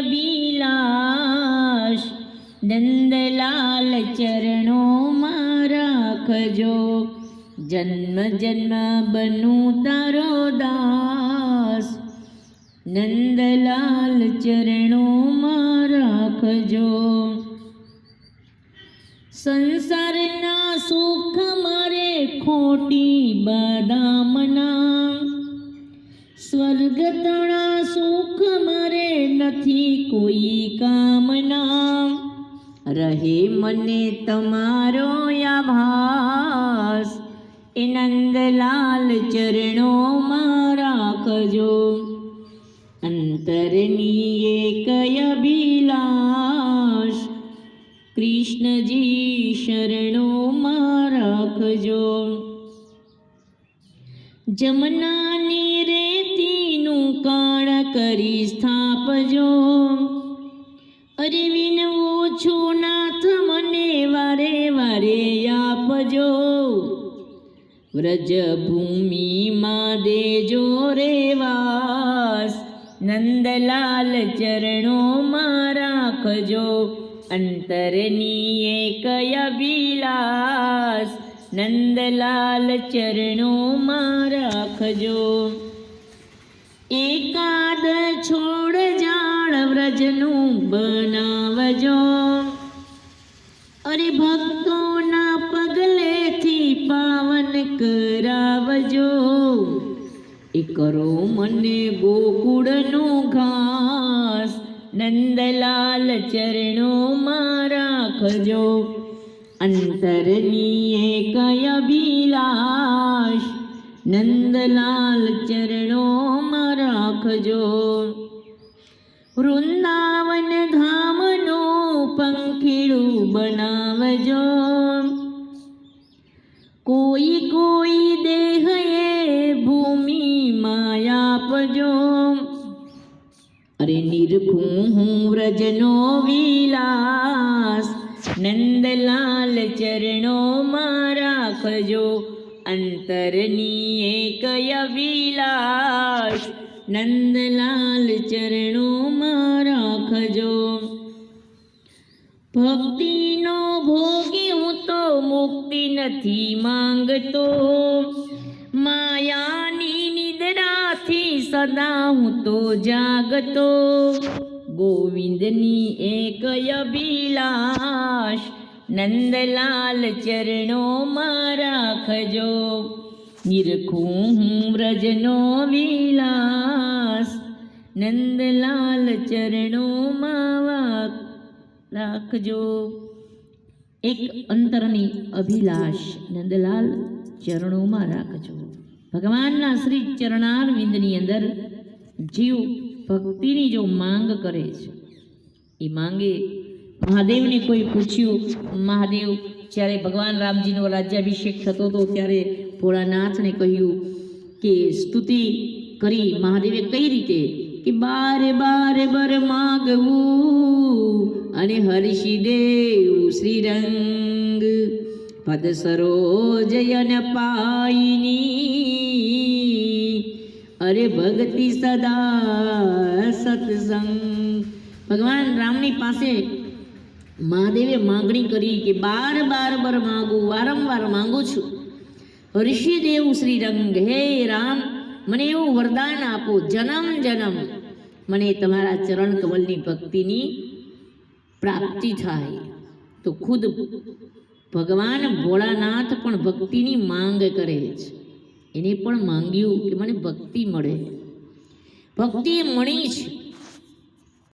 અભિલાષ નંદલાલ મારા રાખજો. જન્મ જન્મ બનું તારો દાસ. નંદલાલ મારા રાખજો. સંસારના સુખ મારે ખોટી બદામના સ્વર્ગ તણા સુખ મારે નથી કોઈ કામના. રહે મને તમારો આભાસ, એ નંદલાલ મારા રાખજો અંતરની એક અભિલાષ, કૃષ્ણજી શરણોમાં રાખજો જમનાની રેતીનું કાણ કરી સ્થાપજો. અરે વિનવો છો નાથ મને વારે વારે આપજો. વ્રજભૂમિમાં દેજો રે વાસ. નંદલાલ ચરણોમાં રાખજો. અંતરની એક અભિલાષ. નંદલાલ ચરણોમાં રાખજો. એકાદ છોડ જાળ વ્રજનું બનાવજો. અરે ભક્તોના પગલેથી પાવન કરાવજો. એ કરો મને ગોકુળનું ઘાસ, નંદલાલ મારા રાખજો. અંતરની એક અભિલાષ, નંદલાલ ચરણોમાં રાખજો. વૃંદાવન ધામનું પંખીડું બનાવજો. કોઈ કોઈ દેહએ ભૂમિ માયા પજો અરે નિર્ભૂ હું વ્રજનો વિલાસ, નંદલાલ મારા રાખજો. અંતરની એક અભિલાષ નંદલાલ ચરણોમાં રાખજો. ભક્તિનો ભોગી હું તો મુક્તિ નથી માંગતો. માયાની નિદ્રાથી સદા હું તો જાગતો. ગોવિંદની એક અભિલાષ નંદલાલ ચરણોમાં રાખજો. નિરખું હું વ્રજનો વિલાસ નંદલાલ ચરણોમાં વાક રાખજો એક અંતરની અભિલાષ નંદલાલ ચરણોમાં રાખજો ભગવાનના શ્રી ચરણારવિંદની અંદર જીવ ભક્તિની જો માંગ કરે છે, એ માંગે મહાદેવને કોઈ પૂછ્યું, મહાદેવ, જ્યારે ભગવાન રામજીનો રાજ્યાભિષેક થતો હતો, ત્યારે ભોળાનાથને કહ્યું કે સ્તુતિ કરી મહાદેવે કઈ રીતે? કે બારે બારે બર માગવું અને હર્ષિ દેવ શ્રીરંગ. પદ સરોજયન પાઈની અરે ભક્તિ સદા સત્સંગ. ભગવાન રામની પાસે મહાદેવે માંગણી કરી કે બાર બાર બર માગું વારંવાર માંગુ છું. ઋષિદેવ શ્રીરંગ, હે રામ, મને એવું વરદાન આપો, જન્મ જન્મ. મને તમારા ચરણ કમલની ભક્તિની પ્રાપ્તિ થાય. તો ખુદ ભગવાન ભોળાનાથ પણ ભક્તિની માંગ કરે છે. એને પણ માંગ્યું કે મને ભક્તિ મળે. ભક્તિ મણી છે